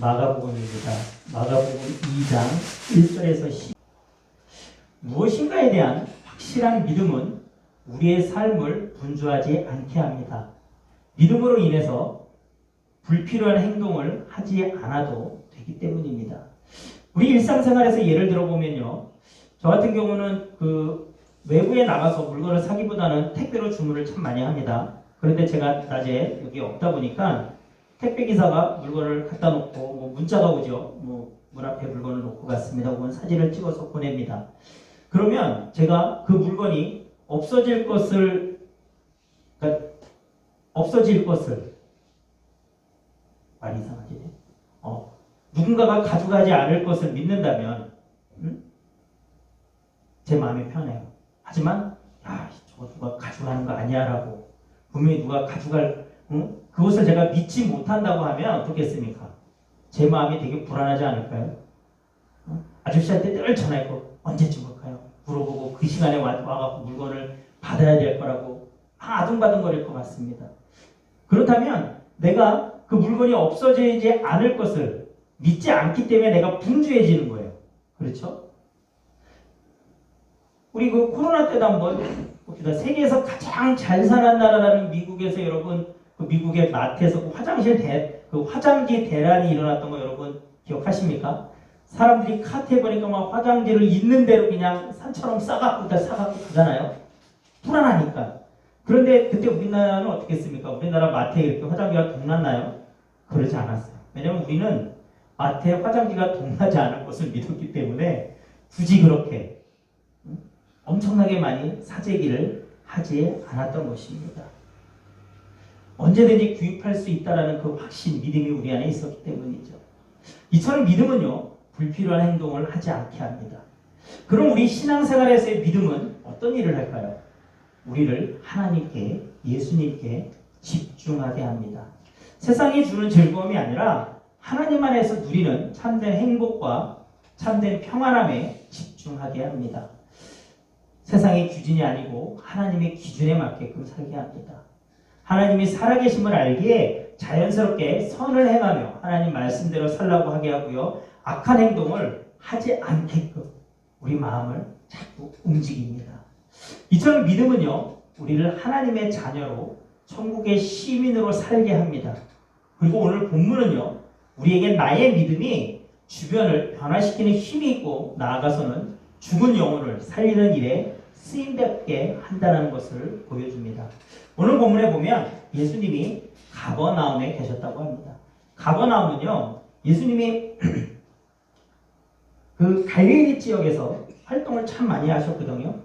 마가복음입니다. 마가복음 2장 1절에서 10. 무엇인가에 대한 확실한 믿음은 우리의 삶을 분주하지 않게 합니다. 믿음으로 인해서 불필요한 행동을 하지 않아도 되기 때문입니다. 우리 일상생활에서 예를 들어 보면요. 저 같은 경우는 그 외부에 나가서 물건을 사기보다는 택배로 주문을 참 많이 합니다. 그런데 제가 낮에 여기 없다 보니까 택배 기사가 물건을 갖다 놓고 뭐 문자가 오죠. 뭐 문 앞에 물건을 놓고 갔습니다. 혹은 사진을 찍어서 보냅니다. 그러면 제가 그 물건이 없어질 것을 그러니까 없어질 것을 말이 이상하지. 어, 누군가가 가져가지 않을 것을 믿는다면 음? 제 마음이 편해요. 하지만 야 저거 누가 가져가는 거 아니야라고 분명히 누가 가져갈 응? 그것을 제가 믿지 못한다고 하면 어떻겠습니까? 제 마음이 되게 불안하지 않을까요? 어? 아저씨한테 늘 전화했고 언제쯤 올까요? 물어보고 그 시간에 와, 와갖고 물건을 받아야 될 거라고 아둥바둥거릴 것 같습니다. 그렇다면 내가 그 물건이 없어지지 않을 것을 믿지 않기 때문에 내가 분주해지는 거예요. 그렇죠? 우리 그 코로나 때도 한번 봅시다. 세계에서 가장 잘 사는 나라라는 미국에서 여러분 그 미국의 마트에서 그 화장실 대, 그 화장지 대란이 일어났던 거 여러분 기억하십니까? 사람들이 카트에 보니까 막 화장지를 있는 대로 그냥 산처럼 싸갖고 다 사갖고 가잖아요. 불안하니까. 그런데 그때 우리나라는 어떻게 했습니까? 우리나라 마트에 이렇게 화장지가 동났나요? 그러지 않았어요. 왜냐면 우리는 마트에 화장지가 동나지 않을 것을 믿었기 때문에 굳이 그렇게 엄청나게 많이 사재기를 하지 않았던 것입니다. 언제든지 구입할 수 있다라는 그 확신, 믿음이 우리 안에 있었기 때문이죠. 이처럼 믿음은요, 불필요한 행동을 하지 않게 합니다. 그럼 우리 신앙생활에서의 믿음은 어떤 일을 할까요? 우리를 하나님께, 예수님께 집중하게 합니다. 세상이 주는 즐거움이 아니라 하나님 안에서 누리는 참된 행복과 참된 평안함에 집중하게 합니다. 세상의 기준이 아니고 하나님의 기준에 맞게끔 살게 합니다. 하나님이 살아계심을 알기에 자연스럽게 선을 행하며 하나님 말씀대로 살라고 하게 하고요. 악한 행동을 하지 않게끔 우리 마음을 자꾸 움직입니다. 이처럼 믿음은요, 우리를 하나님의 자녀로 천국의 시민으로 살게 합니다. 그리고 오늘 본문은요, 우리에게 나의 믿음이 주변을 변화시키는 힘이 있고 나아가서는 죽은 영혼을 살리는 일에 쓰임받게 한다는 것을 보여줍니다. 오늘 본문에 보면 예수님이 가버나움에 계셨다고 합니다. 가버나움은요, 예수님이 그 갈릴리 지역에서 활동을 참 많이 하셨거든요.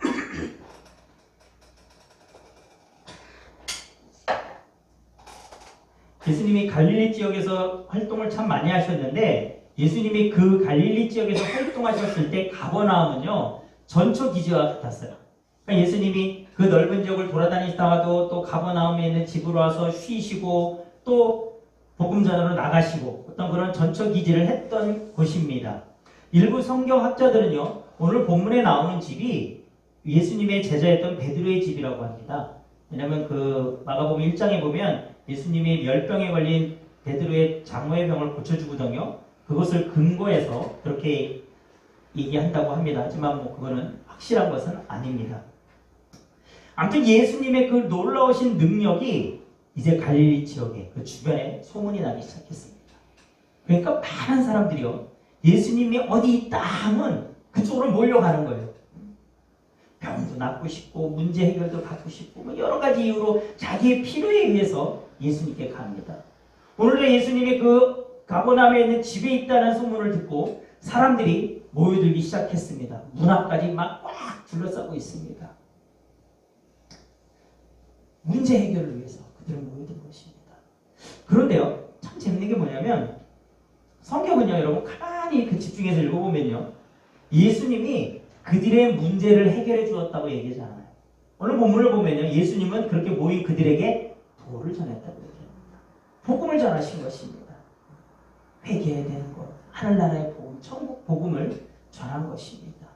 예수님이 갈릴리 지역에서 활동을 참 많이 하셨는데 예수님이 그 갈릴리 지역에서 활동하셨을 때 가버나움은요 전초 기지와 같았어요. 그러니까 예수님이 그 넓은 지역을 돌아다니시다가도 또 가버나움에 있는 집으로 와서 쉬시고 또 복음 전으로 나가시고 어떤 그런 전초 기지를 했던 곳입니다. 일부 성경 학자들은요 오늘 본문에 나오는 집이 예수님의 제자였던 베드로의 집이라고 합니다. 왜냐하면 그 마가복음 1장에 보면 예수님이 열병에 걸린 베드로의 장모의 병을 고쳐주거든요. 그것을 근거해서 그렇게 얘기한다고 합니다. 하지만 뭐 그거는 확실한 것은 아닙니다. 아무튼 예수님의 그 놀라우신 능력이 이제 갈릴리 지역에 그 주변에 소문이 나기 시작했습니다. 그러니까 많은 사람들이요. 예수님이 어디 있다 하면 그쪽으로 몰려가는 거예요. 병도 낫고 싶고 문제 해결도 받고 싶고 뭐 여러 가지 이유로 자기의 필요에 의해서 예수님께 갑니다. 오늘도 예수님이 그 가버나움에 있는 집에 있다는 소문을 듣고 사람들이 모여들기 시작했습니다. 문 앞까지 막 꽉 둘러싸고 있습니다. 문제 해결을 위해서 그들은 모여든 것입니다. 그런데요, 참 재밌는 게 뭐냐면 성경은요, 여러분 가만히 그 집중해서 읽어보면요, 예수님이 그들의 문제를 해결해 주었다고 얘기하지 않아요. 오늘 본문을 보면요, 예수님은 그렇게 모인 그들에게 도를 전했다고 얘기합니다. 복음을 전하신 것입니다. 회개해야 되는 것, 하늘나라의 복음, 천국 복음을 전한 것입니다.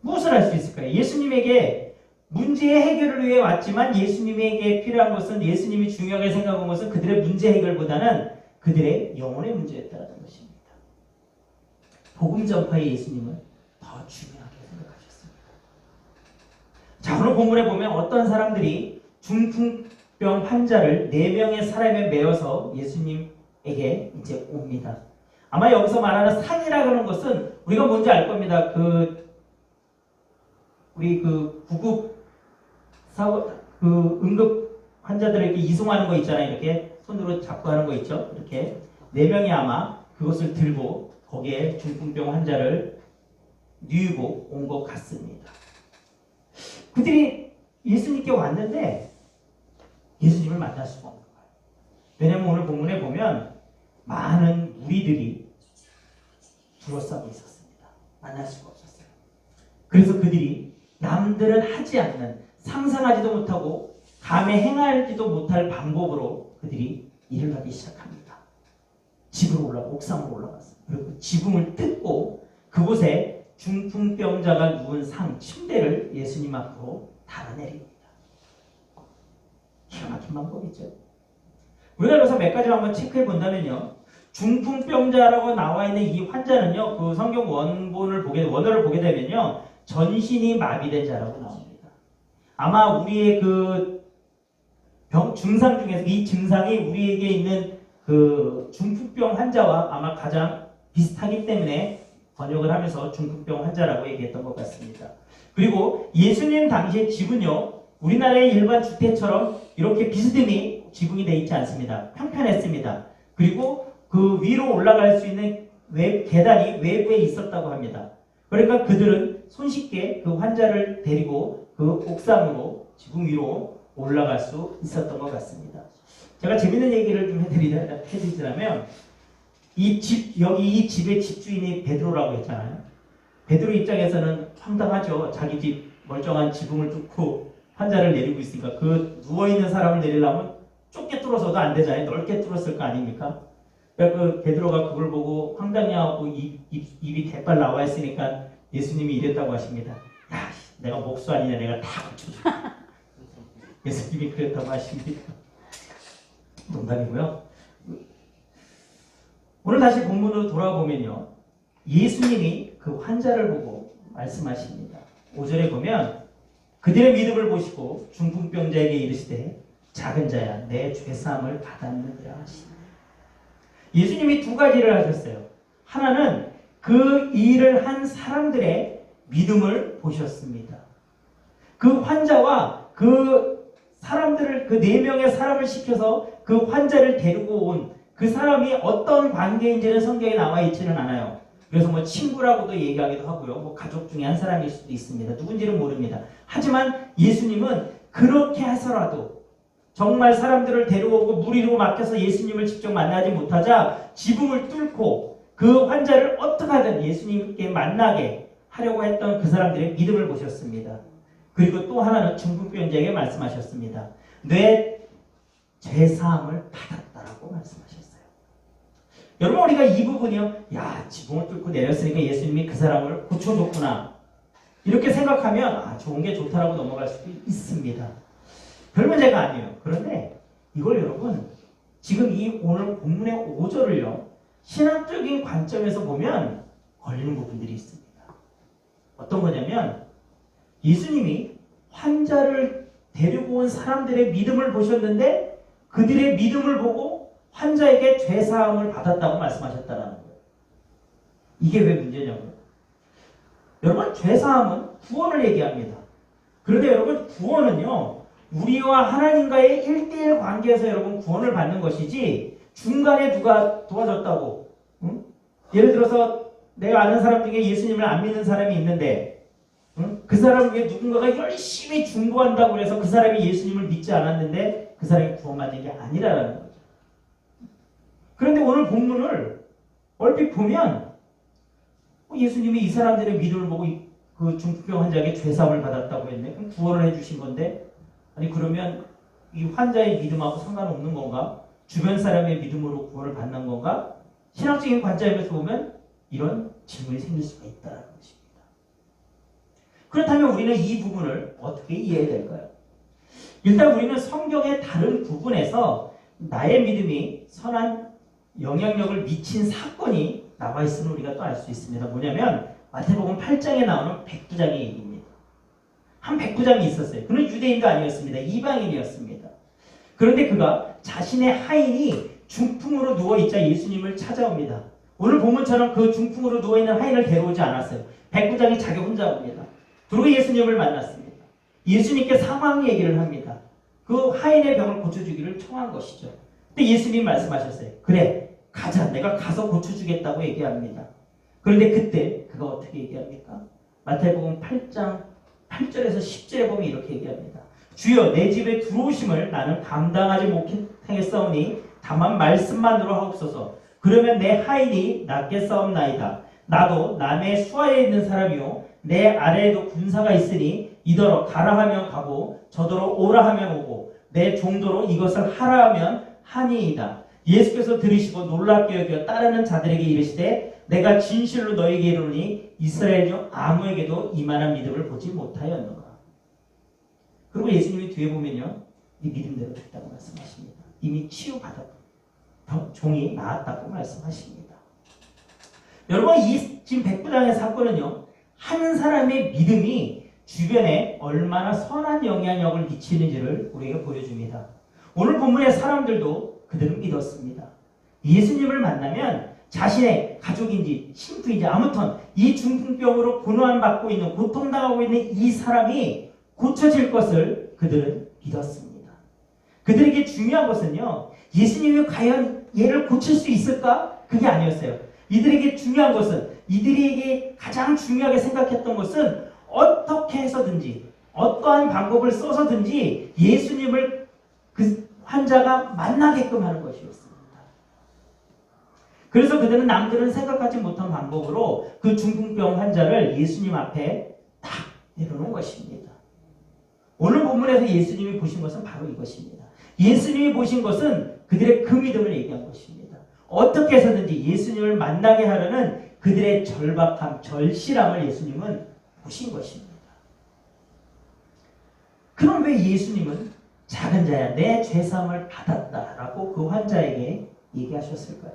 무엇을 할 수 있을까요? 예수님에게 문제의 해결을 위해 왔지만 예수님에게 필요한 것은 예수님이 중요하게 생각한 것은 그들의 문제 해결보다는 그들의 영혼의 문제였다는 것입니다. 복음 전파의 예수님은 더 중요하게 생각하셨습니다. 자, 오늘 본문에 보면 어떤 사람들이 중풍병 환자를 네 명의 사람에 메어서 예수님에게 이제 옵니다. 아마 여기서 말하는 상이라고 하는 것은 우리가 뭔지 알 겁니다. 그 우리 그 구급 사고 그 응급 환자들에게 이송하는 거 있잖아요. 이렇게 손으로 잡고 하는 거 있죠. 이렇게 네 명이 아마 그것을 들고 거기에 중풍병 환자를 뉘우고 온 것 같습니다. 그들이 예수님께 왔는데 예수님을 만날 수가 없는 거예요. 왜냐하면 오늘 본문에 보면 많은 무리들이 둘러싸고 있었습니다. 만날 수가 없었어요. 그래서 그들이 남들은 하지 않는 상상하지도 못하고 감에 행하지도 못할 방법으로 그들이 일을 하기 시작합니다. 집으로 올라 옥상으로 올라갔어요. 그리고 지붕을 뜯고 그곳에 중풍병자가 누운 상 침대를 예수님 앞으로 달아내립니다. 기가 막힌 방법이죠. 우리가 여기서 몇 가지 한번 체크해 본다면요. 중풍병자라고 나와 있는 이 환자는요. 그 성경 원본을 보게 원어를 보게 되면요. 전신이 마비된 자라고 나옵니다. 아마 우리의 그 병, 증상 중에서 이 증상이 우리에게 있는 그 중풍병 환자와 아마 가장 비슷하기 때문에 번역을 하면서 중풍병 환자라고 얘기했던 것 같습니다. 그리고 예수님 당시의 집은요, 우리나라의 일반 주택처럼 이렇게 비스듬히 지붕이 되어 있지 않습니다. 평평했습니다. 그리고 그 위로 올라갈 수 있는 외, 계단이 외부에 있었다고 합니다. 그러니까 그들은 손쉽게 그 환자를 데리고 그 옥상으로 지붕 위로 올라갈 수 있었던 것 같습니다. 제가 재밌는 얘기를 좀 해드리자, 해드리자면 이 집, 여기 이 집의 집주인이 베드로라고 했잖아요. 베드로 입장에서는 황당하죠. 자기 집 멀쩡한 지붕을 뚫고 환자를 내리고 있으니까 그 누워있는 사람을 내리려면 좁게 뚫어서도 안 되잖아요. 넓게 뚫었을 거 아닙니까? 그러니까 그 베드로가 그걸 보고 황당해하고 입, 입, 입이 대빨 나와 있으니까 예수님이 이랬다고 하십니다. 야, 내가 목수 아니냐 내가 다 고쳐줄게. 예수님이 그랬다고 하십니다. 농담이고요. 오늘 다시 본문으로 돌아보면요. 예수님이 그 환자를 보고 말씀하십니다. 5절에 보면 그들의 믿음을 보시고 중풍병자에게 이르시되 작은 자야 내 죄사함을 받았느니라 하시니 예수님이 두 가지를 하셨어요. 하나는 그 일을 한 사람들의 믿음을 보셨습니다. 그 환자와 그 사람들을 그 네 명의 사람을 시켜서 그 환자를 데리고 온 그 사람이 어떤 관계인지는 성경에 나와 있지는 않아요. 그래서 뭐 친구라고도 얘기하기도 하고요. 뭐 가족 중에 한 사람일 수도 있습니다. 누군지는 모릅니다. 하지만 예수님은 그렇게 해서라도 정말 사람들을 데려오고 무리로 맡겨서 예수님을 직접 만나지 못하자 지붕을 뚫고 그 환자를 어떻게 하든 예수님께 만나게 하려고 했던 그 사람들의 믿음을 보셨습니다. 그리고 또 하나는 중풍병자에게 말씀하셨습니다. 내 죄사함을 받았다라고 말씀하셨어요. 여러분 우리가 이 부분이요. 야 지붕을 뚫고 내렸으니까 예수님이 그 사람을 고쳐줬구나. 이렇게 생각하면 아 좋은 게 좋다라고 넘어갈 수도 있습니다. 별 문제가 아니에요. 그런데 이걸 여러분 지금 이 오늘 본문의 5절을요. 신학적인 관점에서 보면 걸리는 부분들이 있습니다. 어떤 거냐면 예수님이 환자를 데리고 온 사람들의 믿음을 보셨는데 그들의 믿음을 보고 환자에게 죄사함을 받았다고 말씀하셨다는 거예요. 이게 왜 문제냐고요? 여러분 죄사함은 구원을 얘기합니다. 그런데 여러분 구원은요 우리와 하나님과의 1대1 관계에서 여러분 구원을 받는 것이지 중간에 누가 도와줬다고 응? 예를 들어서 내가 아는 사람 중에 예수님을 안 믿는 사람이 있는데 응? 그 사람을 위해 누군가가 열심히 중보한다고 해서 그 사람이 예수님을 믿지 않았는데 그 사람이 구원받는 게 아니라는 거죠. 그런데 오늘 본문을 얼핏 보면 예수님이 이 사람들의 믿음을 보고 그 중풍병 환자에게 죄사함을 받았다고 했네. 그럼 구원을 해주신 건데 아니 그러면 이 환자의 믿음하고 상관없는 건가? 주변 사람의 믿음으로 구원을 받는 건가? 신학적인 관점에서 보면 이런 질문이 생길 수가 있다는 것입니다. 그렇다면 우리는 이 부분을 어떻게 이해해야 될까요? 일단 우리는 성경의 다른 부분에서 나의 믿음이 선한 영향력을 미친 사건이 나와 있음을 우리가 또 알 수 있습니다. 뭐냐면 마태복음 8장에 나오는 백부장의 얘기입니다. 한 백부장이 있었어요. 그는 유대인도 아니었습니다. 이방인이었습니다. 그런데 그가 자신의 하인이 중풍으로 누워있자 예수님을 찾아옵니다. 오늘 본문처럼 그 중풍으로 누워있는 하인을 데려오지 않았어요. 백부장이 자기 혼자 옵니다. 그리고 예수님을 만났습니다. 예수님께 상황 얘기를 합니다. 그 하인의 병을 고쳐주기를 청한 것이죠. 근데 예수님 말씀하셨어요. 그래, 가자. 내가 가서 고쳐주겠다고 얘기합니다. 그런데 그때 그가 어떻게 얘기합니까? 마태복음 8장 8절에서 10절에 보면 이렇게 얘기합니다. 주여 내 집에 들어오심을 나는 감당하지 못하겠사오니 다만 말씀만으로 하옵소서. 그러면 내 하인이 낫게 싸움나이다. 나도 남의 수하에 있는 사람이요 내 아래에도 군사가 있으니 이더러 가라 하면 가고 저더러 오라 하면 오고 내 종도로 이것을 하라 하면 하니이다. 예수께서 들으시고 놀랍게 여겨 따르는 자들에게 이르시되 내가 진실로 너에게 이르노니 이스라엘 중 아무에게도 이만한 믿음을 보지 못하였노라. 그리고 예수님이 뒤에 보면요. 이 믿음대로 됐다고 말씀하십니다. 이미 치유받았고 종이 나았다고 말씀하십니다. 여러분 이 지금 백부장의 사건은요. 한 사람의 믿음이 주변에 얼마나 선한 영향력을 미치는지를 우리에게 보여줍니다. 오늘 본문의 사람들도 그들은 믿었습니다. 예수님을 만나면 자신의 가족인지 신부인지 아무튼 이 중풍병으로 고난받고 있는 고통당하고 있는 이 사람이 고쳐질 것을 그들은 믿었습니다. 그들에게 중요한 것은요. 예수님이 과연 얘를 고칠 수 있을까? 그게 아니었어요. 이들에게 중요한 것은 이들에게 가장 중요하게 생각했던 것은 어떻게 해서든지 어떠한 방법을 써서든지 예수님을 그 환자가 만나게끔 하는 것이었습니다. 그래서 그들은 남들은 생각하지 못한 방법으로 그 중풍병 환자를 예수님 앞에 딱 내려놓은 것입니다. 오늘 본문에서 예수님이 보신 것은 바로 이것입니다. 예수님이 보신 것은 그들의 그 믿음을 얘기한 것입니다. 어떻게 해서든지 예수님을 만나게 하려는 그들의 절박함, 절실함을 예수님은 보신 것입니다. 그럼 왜 예수님은 작은 자야 내 죄사함을 받았다라고 그 환자에게 얘기하셨을까요?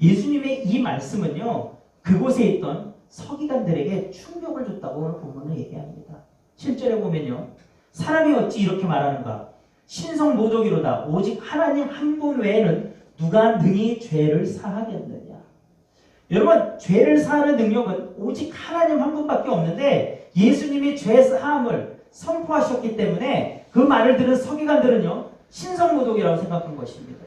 예수님의 이 말씀은요 그곳에 있던 서기관들에게 충격을 줬다고 오늘 본문은 얘기합니다. 7절에 보면요 사람이 어찌 이렇게 말하는가 신성 모독이로다 오직 하나님 한 분 외에는 누가 능히 죄를 사하겠느냐 여러분 죄를 사하는 능력은 오직 하나님 한 분밖에 없는데 예수님이 죄 사함을 선포하셨기 때문에 그 말을 들은 서기관들은요 신성모독이라고 생각한 것입니다.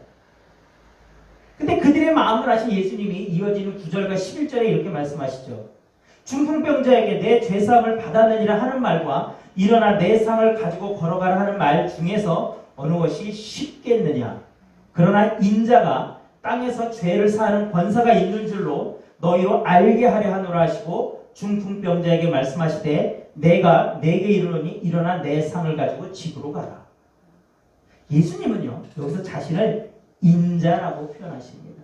근데 그들의 마음을 아신 예수님이 이어지는 9절과 11절에 이렇게 말씀하시죠. 중풍병자에게 내 죄사함을 받았느니라 하는 말과 일어나 내 상을 가지고 걸어가라 하는 말 중에서 어느 것이 쉽겠느냐. 그러나 인자가 땅에서 죄를 사하는 권사가 있는 줄로 너희로 알게 하려 하노라 하시고 중풍병자에게 말씀하시되 내가 내게 이르노니 일어나 내 상을 가지고 집으로 가라. 예수님은요 여기서 자신을 인자라고 표현하십니다.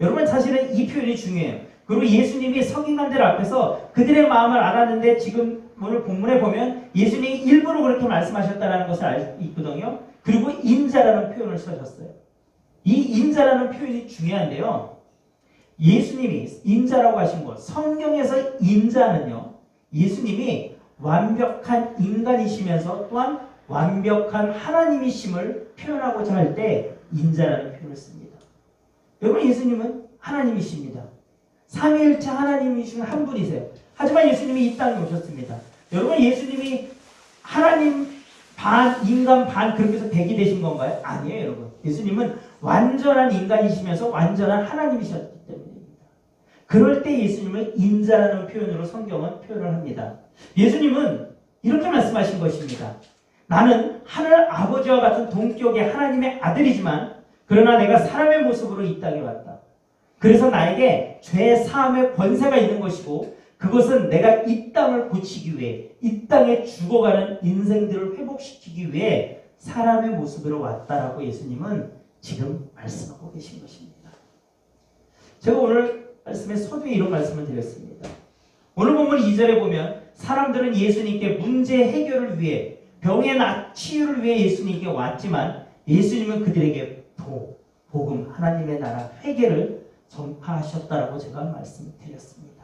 여러분 사실은 이 표현이 중요해요. 그리고 예수님이 서기관들 앞에서 그들의 마음을 알았는데 지금 오늘 본문에 보면 예수님이 일부러 그렇게 말씀하셨다는 것을 알수 있거든요. 그리고 인자라는 표현을 쓰셨어요. 이 인자라는 표현이 중요한데요. 예수님이 인자라고 하신 것, 성경에서 인자는요, 예수님이 완벽한 인간이시면서 또한 완벽한 하나님이심을 표현하고자 할 때 인자라는 표현을 씁니다. 여러분 예수님은 하나님이십니다. 삼위일체 하나님이신 한 분이세요. 하지만 예수님이 이 땅에 오셨습니다. 여러분 예수님이 하나님 반 인간 반 그렇게 해서 백이 되신 건가요? 아니에요, 여러분. 예수님은 완전한 인간이시면서 완전한 하나님이셨기 때문입니다. 그럴 때 예수님은 인자라는 표현으로 성경은 표현을 합니다. 예수님은 이렇게 말씀하신 것입니다. 나는 하늘 아버지와 같은 동격의 하나님의 아들이지만 그러나 내가 사람의 모습으로 이 땅에 왔다. 그래서 나에게 죄 사함의 권세가 있는 것이고 그것은 내가 이 땅을 고치기 위해 이 땅에 죽어가는 인생들을 회복시키기 위해 사람의 모습으로 왔다라고 예수님은 지금 말씀하고 계신 것입니다. 제가 오늘 말씀에 서두에 이런 말씀을 드렸습니다. 오늘 본문 2절에 보면 사람들은 예수님께 문제 해결을 위해 병의 낫 치유를 위해 예수님께 왔지만 예수님은 그들에게 도 복음, 하나님의 나라, 회개를 전파하셨다라고 제가 말씀드렸습니다.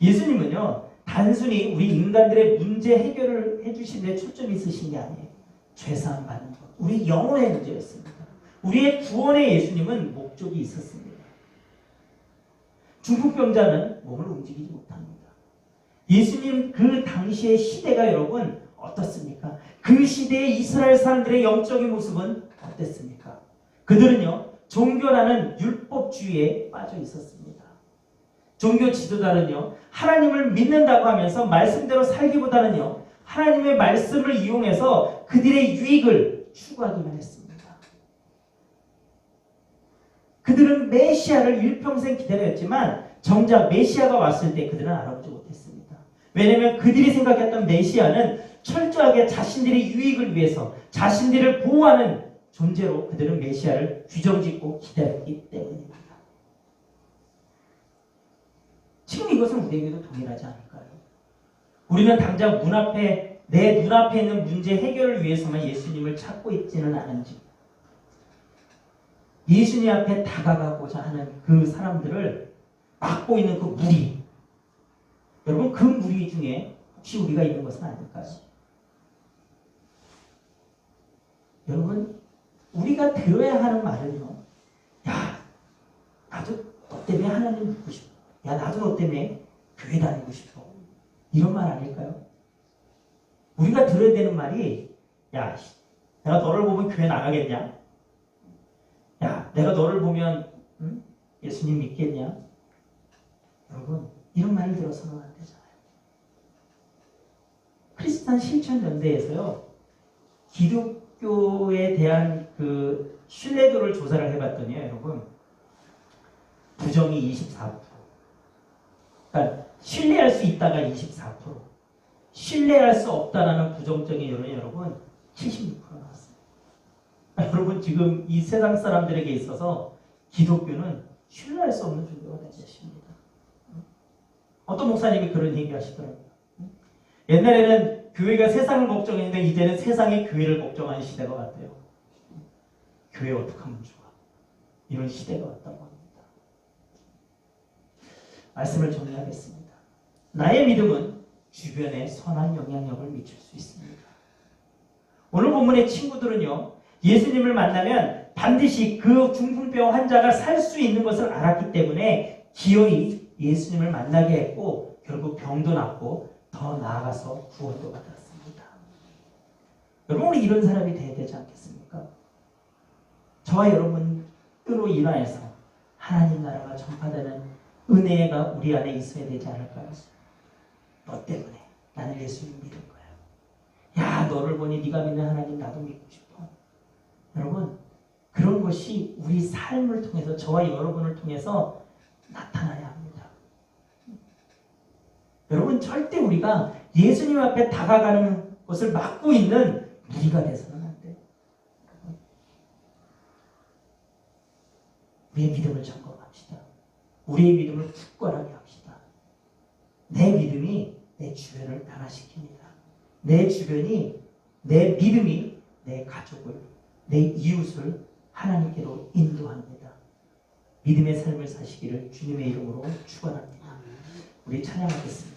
예수님은요, 단순히 우리 인간들의 문제 해결을 해주신 데 초점이 있으신 게 아니에요. 죄사함 받는 것. 우리 영혼의 문제였습니다. 우리의 구원의 예수님은 목적이 있었습니다. 중풍병자는 몸을 움직이지 못합니다. 예수님 그 당시의 시대가 여러분 어떻습니까? 그 시대의 이스라엘 사람들의 영적인 모습은 어땠습니까? 그들은요, 종교라는 율법주의에 빠져 있었습니다. 종교 지도자는요, 하나님을 믿는다고 하면서 말씀대로 살기보다는요, 하나님의 말씀을 이용해서 그들의 유익을 추구하기만 했습니다. 그들은 메시아를 일평생 기다렸지만 정작 메시아가 왔을 때 그들은 알아보지 못했습니다. 왜냐하면 그들이 생각했던 메시아는 철저하게 자신들의 유익을 위해서 자신들을 보호하는 존재로 그들은 메시아를 규정짓고 기다렸기 때문입니다. 지금 이것은 우리에게도 동일하지 않을까요? 우리는 당장 문 앞에 내 눈앞에 있는 문제 해결을 위해서만 예수님을 찾고 있지는 않은지 예수님 앞에 다가가고자 하는 그 사람들을 막고 있는 그 무리 여러분 그 무리 중에 혹시 우리가 있는 것은 아닐까요? 여러분 우리가 들어야 하는 말은요 야 나도 너 때문에 하나님 믿고 싶어 야 나도 너 때문에 교회 다니고 싶어 이런 말 아닐까요? 우리가 들어야 되는 말이 야 내가 너를 보면 교회 나가겠냐? 야 내가 너를 보면 응? 예수님 믿겠냐? 여러분 이런 말을 들어서는 안 되잖아요. 크리스탄 실천 연대에서요 기독교에 대한 그 신뢰도를 조사를 해봤더니요 여러분 부정이 24%. 그러니까 신뢰할 수 있다가 24%. 신뢰할 수 없다라는 부정적인 여론이 여러분 76% 나왔어요. 그러니까 여러분 지금 이 세상 사람들에게 있어서 기독교는 신뢰할 수 없는 종교가 된 것입니다. 어떤 목사님이 그런 얘기 하시더라고요. 옛날에는 교회가 세상을 걱정했는데 이제는 세상이 교회를 걱정하는 시대가 왔대요. 교회 어떻게 하면 좋아? 이런 시대가 왔다고. 말씀을 정리하겠습니다. 나의 믿음은 주변에 선한 영향력을 미칠 수 있습니다. 오늘 본문의 친구들은요, 예수님을 만나면 반드시 그 중풍병 환자가 살 수 있는 것을 알았기 때문에 기어이 예수님을 만나게 했고, 결국 병도 낫고, 더 나아가서 구원도 받았습니다. 여러분, 우리 이런 사람이 돼야 되지 않겠습니까? 저와 여러분 으로 인하여서 하나님 나라가 전파되는 은혜가 우리 안에 있어야 되지 않을까요? 너 때문에 나는 예수님 믿은 거야. 야 너를 보니 네가 믿는 하나님 나도 믿고 싶어. 여러분 그런 것이 우리 삶을 통해서 저와 여러분을 통해서 나타나야 합니다. 여러분 절대 우리가 예수님 앞에 다가가는 것을 막고 있는 무리가 돼서는 안 돼요. 우리의 믿음을 점검합시다. 우리의 믿음을 굳건하게 합시다. 내 믿음이 내 주변을 변화시킵니다. 내 주변이 내 믿음이 내 가족을 내 이웃을 하나님께로 인도합니다. 믿음의 삶을 사시기를 주님의 이름으로 축원합니다. 우리 찬양하겠습니다.